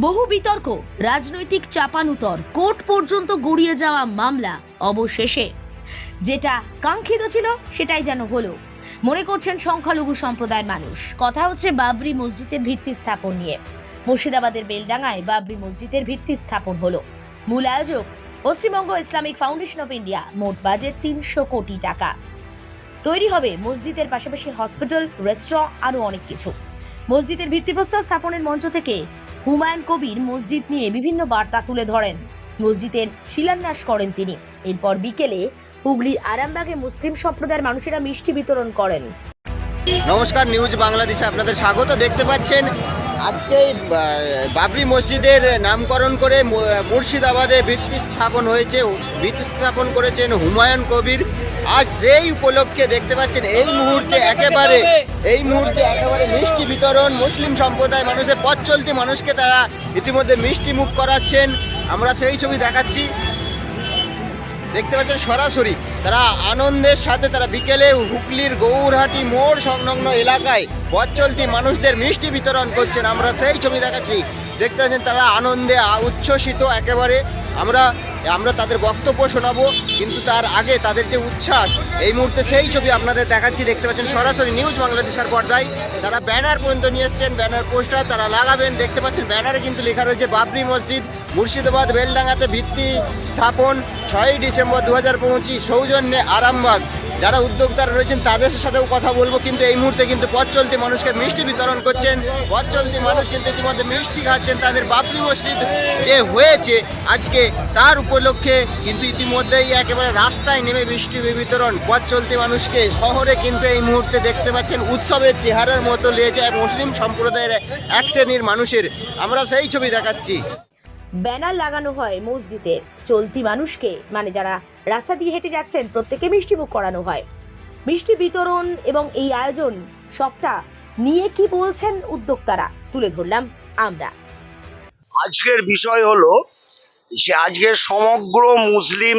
বহু বিতর্ক, রাজনৈতিক চাপানুতর, কোর্ট পর্যন্ত গড়িয়ে যাওয়া মামলা অবশেষে। যেটা কাঙ্ক্ষিত ছিল, সেটাই যেন হলো। মনে করছেন সংখ্যালঘু সম্প্রদায়ের মানুষ। কথা হচ্ছে বাবরি মসজিদের ভিত্তি স্থাপন নিয়ে। মুর্শিদাবাদের বেলডাঙ্গায় বাবরি মসজিদের ভিত্তি স্থাপন হলো। মূল আয়োজক, Paschimbanga Islamic Foundation of India, মোট বাজেট তিনশো কোটি টাকা। তৈরি হবে মসজিদের পাশাপাশি হসপিটাল, রেস্টুরেন্ট, আরও অনেক কিছু। মসজিদের ভিত্তিপ্রস্তর স্থাপনের মঞ্চ থেকে হুমায়ুন কবির মসজিদ নিয়ে বিভিন্ন বার্তা তুলে ধরেন। মসজিদের শিলান্যাস করেন তিনি। এরপর বিকেলে হুগলির আরামবাগে মুসলিম সম্প্রদায়ের মানুষেরা মিষ্টি বিতরণ করেন। নমস্কার, নিউজ বাংলাদেশে আপনাদের স্বাগত। দেখতে পাচ্ছেন, আজকে বাবরি মসজিদের নামকরণ করে মুর্শিদাবাদে ভিত্তি স্থাপন হয়েছে। ভিত্তি স্থাপন করেছেন হুমায়ুন কবির। আজ সেই উপলক্ষে দেখতে পাচ্ছেন, এই মুহূর্তে একেবারে, এই মুহূর্তে একেবারে মিষ্টি বিতরণ, মুসলিম সম্প্রদায় মানুষের পথ চলতি মানুষকে তারা ইতিমধ্যে মিষ্টি মুখ করাচ্ছেন। আমরা সেই ছবি দেখাচ্ছি। দেখতে পাচ্ছেন সরাসরি তারা আনন্দের সাথে তারা বিকেলে হুগলির গৌরহাটি মোড় সংলগ্ন এলাকায় পথ চলতি মানুষদের মিষ্টি বিতরণ করছেন। আমরা সেই ছবি দেখাচ্ছি। দেখতে পাচ্ছেন তারা আনন্দে উচ্ছ্বসিত একেবারে। আমরা আমরা তাদের বক্তব্য শোনাবো, কিন্তু তার আগে তাদের যে উচ্ছ্বাস, এই মুহূর্তে সেই ছবি আপনাদের দেখাচ্ছি, দেখতে পাচ্ছেন সরাসরি নিউজ বাংলাদেশের পর্দায়। তারা ব্যানার পর্যন্ত নিয়ে এসছেন, ব্যানার পোস্টার তারা লাগাবেন, দেখতে পাচ্ছেন ব্যানারে কিন্তু লেখা রয়েছে বাবরি মসজিদ, মুর্শিদাবাদ, বেলডাঙ্গাতে ভিত্তি স্থাপন, ছয়ই ডিসেম্বর দু হাজার পঁচিশ সৌজন্যে আরামবাগ। যারা উদ্যোক্তারা রয়েছেন, তাদের সাথেও কথা বলব। কিন্তু এই মুহূর্তে কিন্তু পথ চলতি মানুষকে মিষ্টি বিতরণ করছেন। পথ চলতি মানুষ কিন্তু ইতিমধ্যে মিষ্টি খাচ্ছেন। তাদের বাবরি মসজিদ যে হয়েছে, আজকে তার উপলক্ষে কিন্তু ইতিমধ্যেই একেবারে রাস্তায় নেমে মিষ্টি বিতরণ। পথ চলতি মানুষকে শহরে কিন্তু এই মুহূর্তে দেখতে পাচ্ছেন, উৎসবের চেহারার মতো এক মুসলিম সম্প্রদায়ের এক শ্রেণির মানুষের। আমরা সেই ছবি দেখাচ্ছি। ব্যানার লাগানো হয় মসজিদের। চলতি মানুষকে মানে যারা রাস্তা দিয়ে হেঁটে যাচ্ছেন প্রত্যেকে মিষ্টি মুখ করানো হয়। মিষ্টি বিতরণ এবং এই আয়োজন সবটা নিয়ে কি বলছেন উদ্যোক্তারা? তুলে ধরলাম আমরা। আজকের বিষয় হলো, যে আজকে সমগ্র মুসলিম,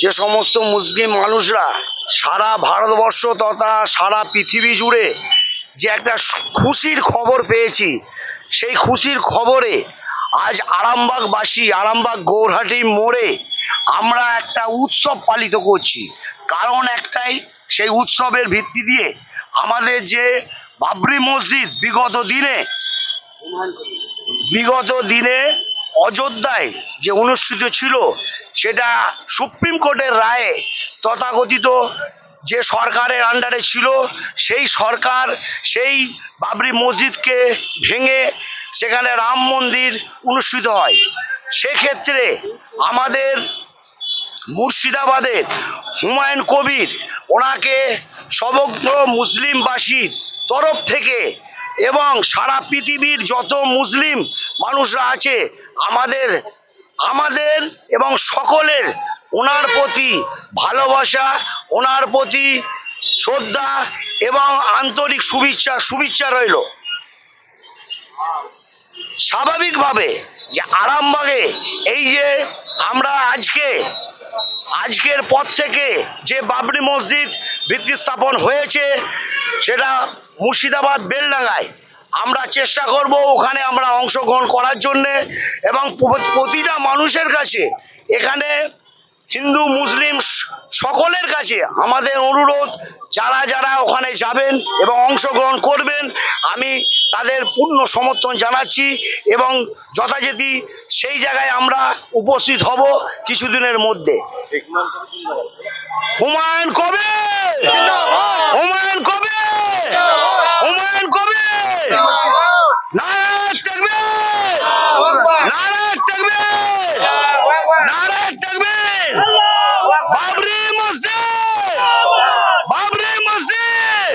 যে সমস্ত মুসলিম মানুষরা সারা ভারতবর্ষ তথা সারা পৃথিবী জুড়ে যে একটা খুশির খবর পেয়েছি, সেই খুশির খবরে আজ আরামবাগবাসী আরামবাগ গৌরহাটির মোড়ে আমরা একটা উৎসব পালিত করছি। কারণ একটাই, সেই উৎসবের ভিত্তি দিয়ে আমাদের যে বাবরি মসজিদ বিগত দিনে বিগত দিনে অযোধ্যায় যে অনুষ্ঠিত ছিল, সেটা সুপ্রিম কোর্টের রায়ে তথাকথিত যে সরকারের আন্ডারে ছিল, সেই সরকার সেই বাবরি মসজিদকে ভেঙে সেখানে রাম মন্দির অনুষ্ঠিত হয়। সেক্ষেত্রে আমাদের মুর্শিদাবাদের হুমায়ুন কবির ওনাকে সমগ্র মুসলিমবাসীর তরফ থেকে এবং সারা পৃথিবীর যত মুসলিম মানুষরা আছে, আমাদের আমাদের এবং সকলের ওনার প্রতি ভালোবাসা, ওনার প্রতি শ্রদ্ধা এবং আন্তরিক শুভেচ্ছা শুভেচ্ছা রইল। স্বাভাবিকভাবে যে আরামবাগে এই যে আমরা আজকে, আজকের পর থেকে যে বাবরি মসজিদ ভিত্তি স্থাপন হয়েছে, সেটা মুর্শিদাবাদ বেলডাঙ্গায়। আমরা চেষ্টা করব ওখানে আমরা অংশগ্রহণ করার জন্যে এবং প্রতিটা মানুষের কাছে এখানে হিন্দু মুসলিম সকলের কাছে আমাদের অনুরোধ যারা যারা ওখানে যাবেন এবং অংশগ্রহণ করবেন আমি তাদের পূর্ণ সমর্থন জানাচ্ছি এবং যথাযথি সেই জায়গায় আমরা উপস্থিত হব কিছুদিনের মধ্যে। হুমায়ুন কবে? হুমায়ুন কবে? হুমায়ুন কবে নারায়ণ থাকবে নারায়ণ থাকবে নারায়ণ থাকবে Babri Masjid Babri Masjid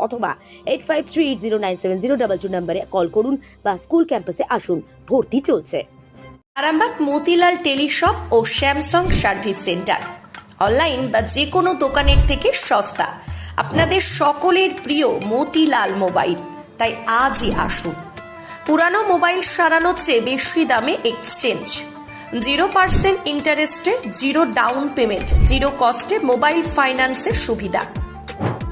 অথবা eight five three eight zero nine seven zero double two নাম্বারে কল করুন বা স্কুল ক্যাম্পাসে আসুন। ভর্তি চলছে। আরামবাগ, মতিলাল টেলিশপ ও স্যামসাং সার্ভিস সেন্টার। অনলাইন বা যে কোনো দোকানের থেকে সস্তা। আপনাদের সকলের প্রিয় মতিলাল মোবাইল। তাই আজই আসুন। পুরানো মোবাইল সারানোর চেয়ে বেশি দামে এক্সচেঞ্জ জিরো পার্সেন্ট ইন্টারেস্টে জিরো ডাউন পেমেন্ট জিরো কস্টে মোবাইল ফাইন্যান্সের সুবিধা।